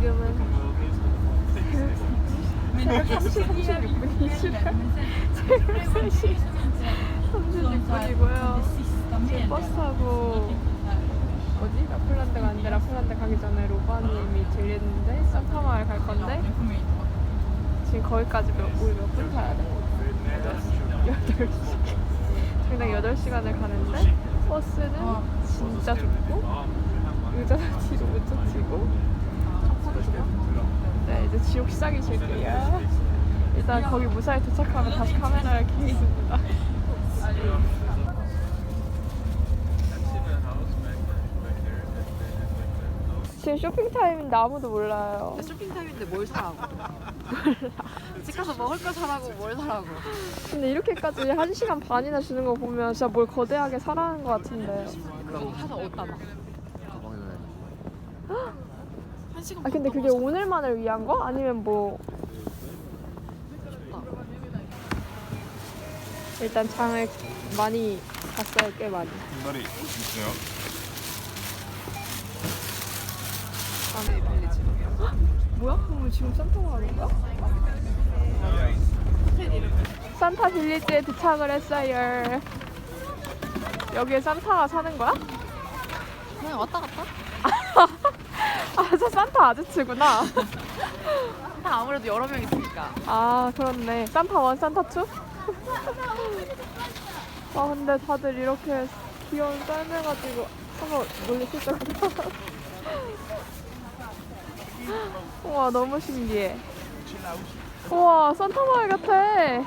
지금은 새벽 3시 36분이시라 새벽 3시 36분이고요 지금 버스 타고 뭐지? 라플란드 가는데 라플란드 가기 전에 로바님이 들리는데 산타마을 갈 건데 지금 거기까지 몇, 우리 몇분 타야 돼? 8시 8시 당장 8시간을 가는데 버스는 진짜 좁고 의자도 뒤로 못 젖히고 지옥 시작이실게요 일단 거기 무사히 도착하면 다시 카메라를 켜겠습니다 지금 쇼핑 타임인데 아무도 몰라요 쇼핑 타임인데 뭘 사라고? 집 가서 먹을 거 사라고 뭘 사라고? 근데 이렇게까지 1시간 반이나 주는 거 보면 진짜 뭘 거대하게 사라는 것 같은데 그거 사서 어디다 놔? 가방에 한 시간 아 근데 그게 오늘만을 위한 거? 아니면 뭐 일단 장을 많이 봤어요 꽤 많이 분갈이 있어요. 밤에 빌리지 뭐야? 그럼 지금 산타가 가는 거야? 산타 빌리지에 도착을 했어요 여기에 산타가 사는 거야? 그냥 왔다 갔다? 아 저 산타 아저씨구나. 다 아무래도 여러 명 있으니까. 아 그렇네. 산타 원 산타 투? 아 근데 다들 이렇게 귀여운 썰매가지고 한번 놀리실 줄 알았다 우와 너무 신기해. 우와 산타 마을 같아.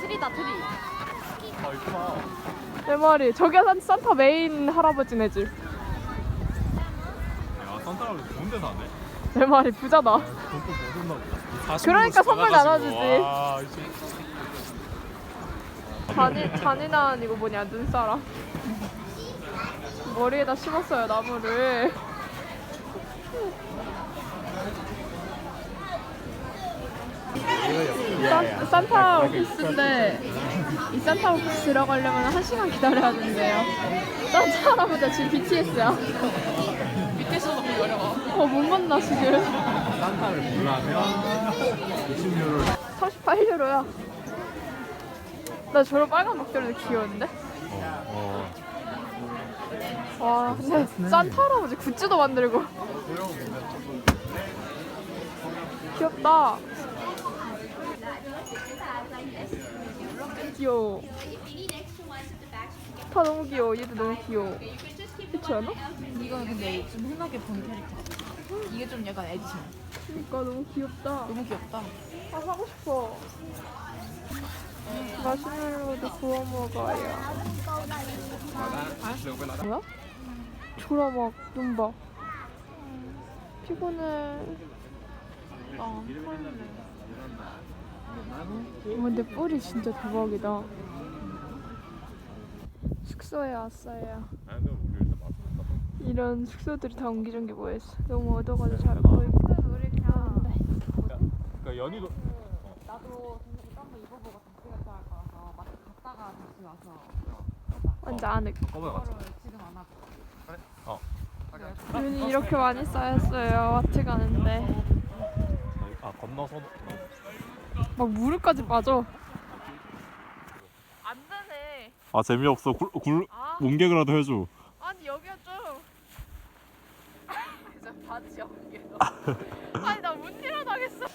트리다 트리. 내 말이. 저게 산, 산타 메인 할아버지네 집. 야 산타가 좋은 데 사네. 내 말이 부자다. 그러니까 선물 나눠주지. 와, 잔이, 잔인한 이거 뭐냐 눈사람. 머리에다 심었어요 나무를. 산, 산타 오피스인데 이 산타 오피스 들어가려면 한 시간 기다려야 된대요. 산타 할아버지 지금 BTS야. 어 못 만나 지금. 산타를 보려면 20유로를 38유로야. 나 저런 빨간 목도리도 귀여운데? 어, 어. 와, 근데 산타 할아버지 굿즈도 만들고. 귀엽다. 귀여워. 다 너무 귀여워. 얘도 너무 귀여워. 그렇지 않아? 이거는 근데 좀 흔하게 본 캐릭터 이게 좀 약간 에디션 그니까 너무 귀엽다. 너무 귀엽다 아, 사고 싶어. 마시멜로도 구워 먹어요. 뭐야? 졸아 막, 눈 봐. 피곤해. 아 어, 근데 뿔이 진짜 대박이다. 숙소에 왔어요. 이런 숙소들이 다 옹기종기 모여있어. 너무 어두워가지고 잘 보이고. 우리 그냥 그러니까 연희도 나도 동생 거 한번 입어보고 다시 갔다 할 거라서 마트 갔다가 다시 와서 완전 아늑. 꺼보여 가지고. 그거를 지금 안 하고 어. 눈이 이렇게 많이 쌓였어요. 마트 가는데. 아 건너서 막 무릎까지 빠져. 안 되네. 아 재미없어. 굴, 굴 아, 뭉개그라도 해줘. 진짜 바지야 이게. 아니 나 문티라 당했어.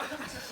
미친!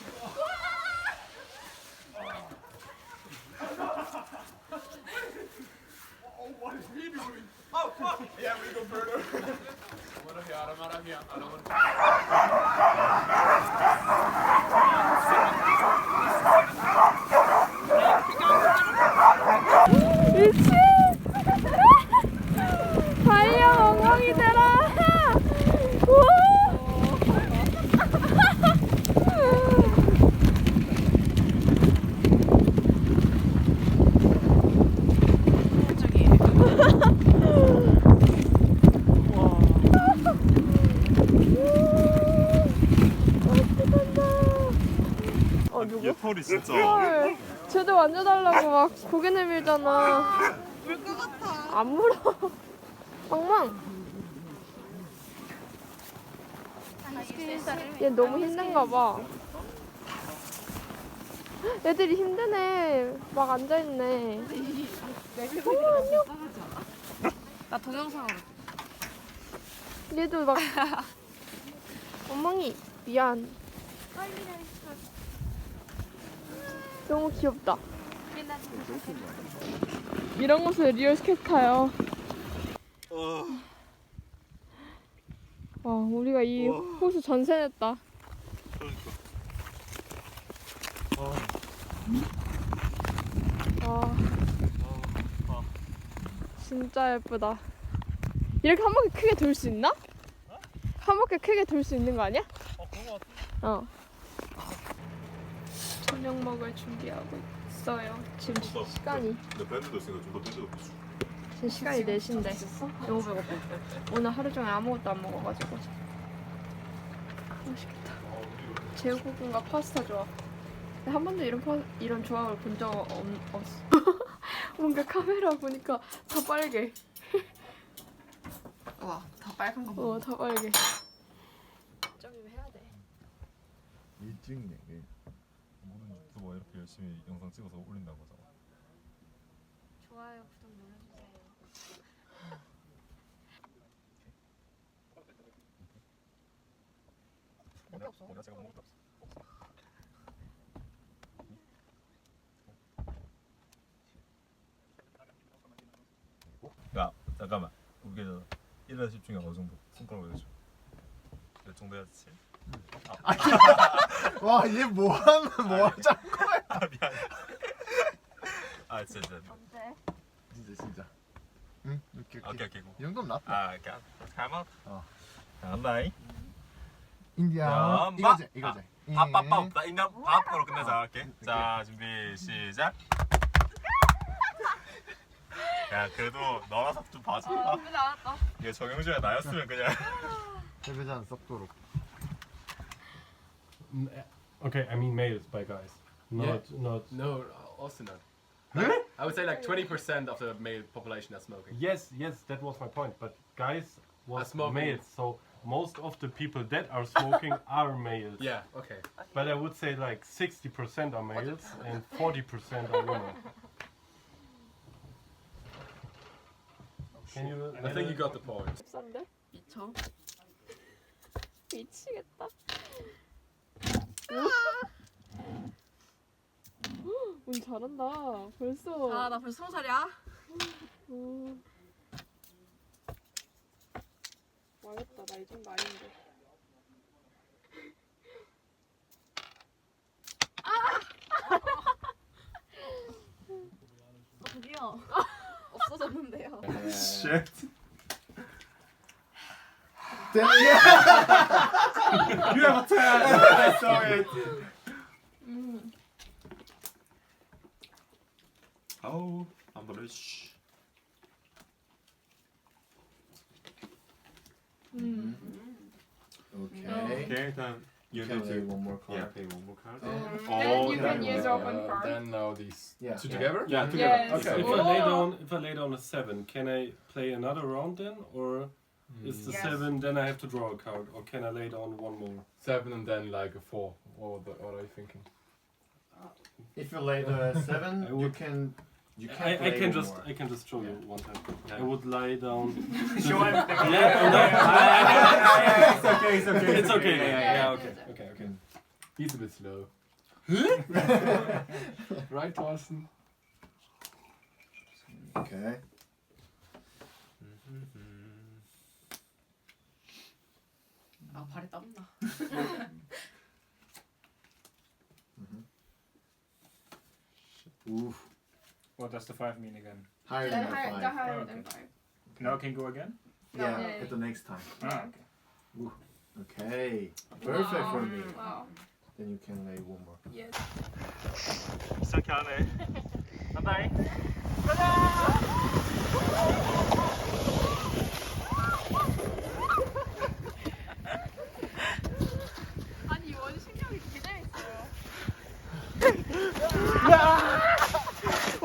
소리 진짜. 헐, 쟤도 만져달라고 막 고개 내밀잖아. 물것 같아. 안 물어. 멍멍. 얘 너무 힘든가 봐. 애들이 힘드네. 막 앉아있네. 어머, 안녕. 나 동영상으로. 얘도 막. 엉망이, 미안. 빨리 너무 귀엽다. 이런 곳에 리얼 스케이트 타요. 와, 우리가 이 호수 전세 냈다. 와, 진짜 예쁘다. 이렇게 한 바퀴 크게 돌 수 있나? 한 바퀴 크게 돌 수 있는 거 아니야? 어 그런 거 같아. 어. 저녁 먹을 준비하고 있어요. 지금 시- 시간이 근데 밴드도 있으니까 좀더 밴드도 보수. 지금 시간이 4시인데 너무 배고파. 오늘 하루 종일 아무것도 안 먹어가지고 맛있겠다. 제육볶음과 파스타. 근데 한 번도 이런 파, 이런 조합을 본 적 없어. 뭔가 카메라 보니까 다 빨개. 와, 다 빨간 거. 어, 다 빨개. 좀 해야 돼. 일찍 내게 이렇게 열심히 영상 찍어서 올린다는 거잖아. 좋아요, 구독 눌러주세요. 없어? 어디 제가 먹을 게 없어. 야 잠깐만 우리 1년 10 중에 어느 정도 손가락 올려줘 몇 정도 해야 되지? 와얘 뭐 하는 뭐 하자 아 미안해. 아 진짜 진짜. 언제? 진짜 진짜. 응? 이렇게 이렇게 오케이 오케이 고. 이 정도면 낫다. 아 이렇게 잘만 어. 잘한다잉 인디아. 야, 이거지 마- 이거지. 밥밥밥. 없다 있나? 밥으로 끝내자. 할게 자 준비 시작. 야 그래도 너라서 좀 봐줘. 나쁘지 않았다. 이게 정영주야 나였으면 그냥. 패배자는 썩도록 Okay, I mean males by guys. Not not No, also not. Really? I would say like 20% of the male population are smoking. Yes, yes, that was my point. But guys was smoking. males, so most of the people that are smoking are males. Yeah, okay. But I would say like 60% are males and 40% are women. Can you? I think you got the point. 비싼데? 미쳐. 미치겠다. 운 잘한다. 벌써. 아, 나 벌써 스무 살이야. 음. 망했다. 나 이 정도 아닌데. 아, 저기요. 없어졌는데요. Damn you have a turn. I it. Oh, I'm bullish. Mm. Mm-hmm. Okay. Mm-hmm. Okay, then you can need to one more card. Yeah, play one more card. Oh, then you can use open uh, card. Then now these yeah. two yeah. together. Yeah, together. Okay. If I lay down, oh. if I lay down a seven, can I play another round then, or? Is the Yes. seven then I have to draw a card, or can I lay down one more? Seven and then like a four. What, the, what are you thinking? If you lay the seven I you would- can you can I, I play can just more. I can just show you one time. Yeah. I would lie down. Show everything. Yeah, and then- it's okay it's okay it's okay. Yeah, yeah, yeah, okay, okay, okay. He's a bit slow. right, Thorsten? Okay 아, 발에 땀나. Oof What does the five mean again? higher Then than higher, a the five higher Okay. than five. Now can go again? Yeah Yeah. at the next time Ah, okay. Okay perfect for me Wow. Then you can lay one more Yes. 시작해 하네 간다잉 아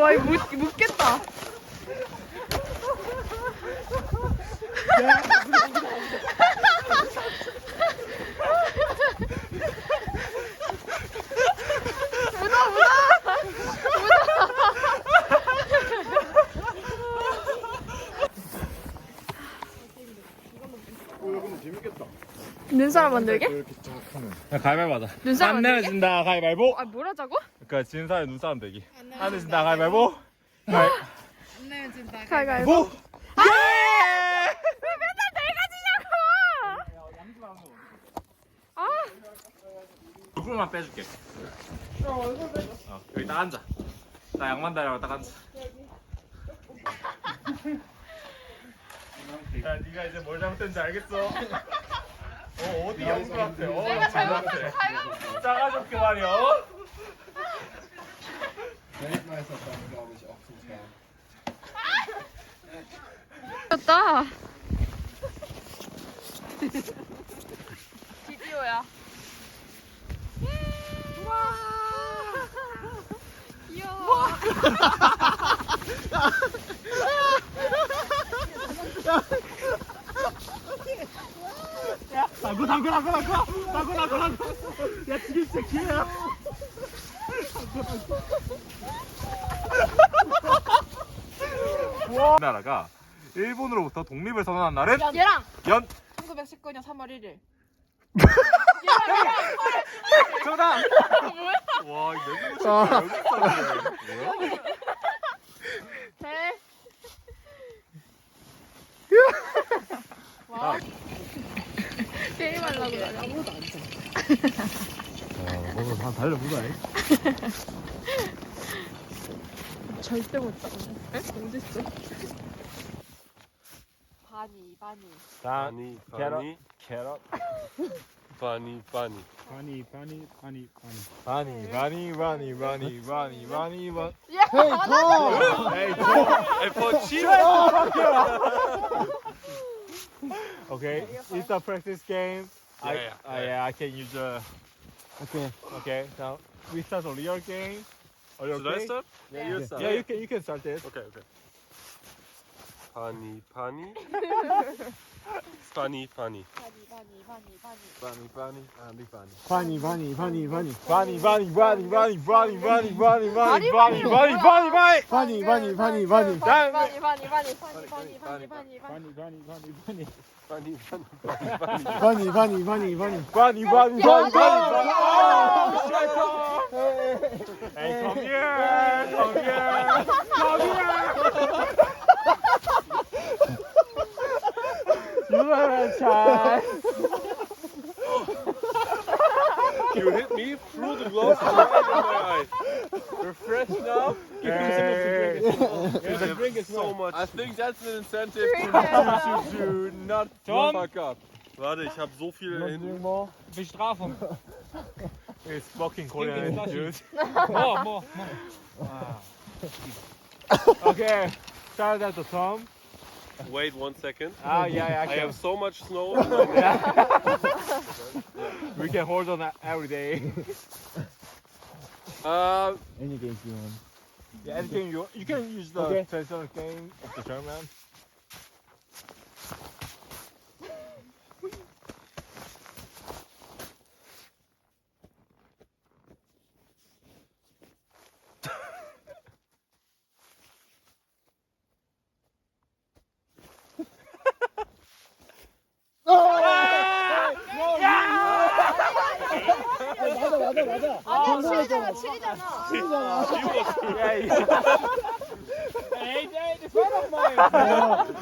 와 이거 묻겠다 묻겠다. 눈사람 만들게? 이렇게 쫙 가위바위보 하자. 눈사람 안 만들게? 내어진다 가위바위보. 아 뭐라자고? 그러니까 지는 사람이 눈사람 되기. 안 내려진다 가위바위보. 가위. 가위가위보 보. 아! 왜 맨날 내가 지냐고 아 얼굴만 빼줄게. 어, 여기 딱 앉아. 나 양만 다리고 딱 앉아. 야, 네가 이제 뭘 잘못했는지 알겠어. 어, 어디 양수 같아. 어, 내가. 잘못했어 작아졌게 말이야. 어? 좋다 비디오야 와 귀여워 나고 나고 나고 나고 나고 나고 나고. 야, 지금 진짜 기회야. 나라가 일본으로부터 독립을 선언한 날은 얘랑 연 1919년 3월 1일. 정답. 와, 이거. 뭐야? 돼 아. 게임하려고 그래 오늘 다 달려보자. 절대 못 에? 어딨어? funny, funny. Funny, funny. bunny. Carrot. funny, funny, funny, funny, funny, funny, funny, funny, funny, funny, funny, funny, funny, Yeah. Hey, Paul! hey, Paul! Hey, Paul, chill out! okay, it's a practice game. Yeah, I, yeah, yeah. Uh, yeah, I can use the... Uh... Okay. Okay, now we start a real game. Are you Should okay? I start? Yeah, yeah. you start. Yeah, you can, you can start this. Okay, okay. Pani, pani. Pani, pani. Bunny, bunny, bunny, bunny. Bunny, bunny, bunny, bunny. Bunny, bunny, bunny, bunny, bunny, bunny, bunny, bunny, bunny, bunny, bunny, bunny. Bunny, bunny, bunny, bunny. Bunny, bunny, bunny, bunny, bunny, bunny, bunny, bunny, bunny, bunny. Bunny, bunny, bunny, bunny. Bunny, bunny, bunny, bunny. Bunny, bunny, bunny, bunny. Oh, Hey, come here, come here. Child. You hit me through the gloves right in my eye. We're fresh now. Hey. a drink as so much. I think that's an incentive to, Drink to, to, to not Tom? fuck up. Warte, ich habe so viel in. Bestrafung. It's fucking Korean, dude. More, more, more. Okay, start at the Tom. Wait one second. Ah, yeah, yeah, I I have so much snow in my neck. We can hold on that every day. Uh, Any games you want. Yeah, anything you you can use the Okay. traditional game of the German. 7이잖아 7이잖아 Yeah, yeah. Hey, hey, the friend of mine.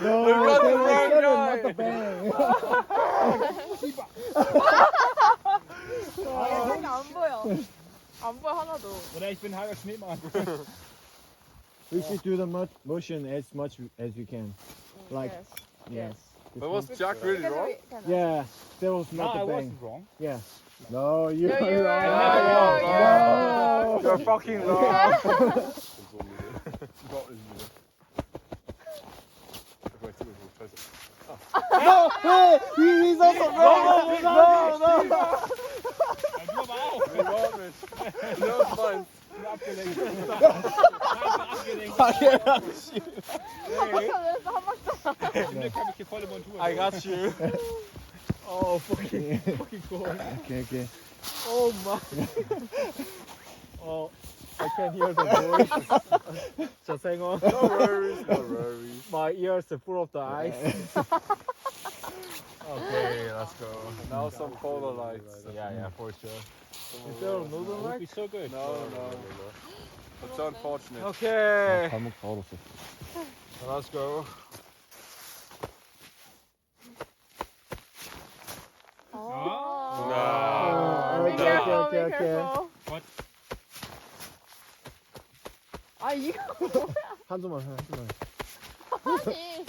No, We got the wrong seven, guy. not the bang. 아, 생안 보여 안 보여 하나도 Oder ich bin halber Schneemann. We should do the mo- motion as much as we can. Like, yes yeah. But was. Jack really wrong? Yeah, There was not no, the I bang. wasn't wrong. Yeah. No, you no, were right. right. No, no, no, you're fucking wrong. no, no, he's also no, no, no, no. no. Jeg går bare. No, fine. Han. Habe ich hier volle Montur. I got you. Oh, fucking, fucking cold. Okay, okay. Oh my. Oh, I can hear the voice. Just hang on. No worries, no worries. My ears are full of the ice. okay, let's go. Now some polar lights. Yeah, yeah, for sure. Is there a It's light? Would be so good. No, no. It's unfortunate. Okay. Let's go. 할게. 아 이거 뭐야? 한숨만 해, 한숨만 해. 아니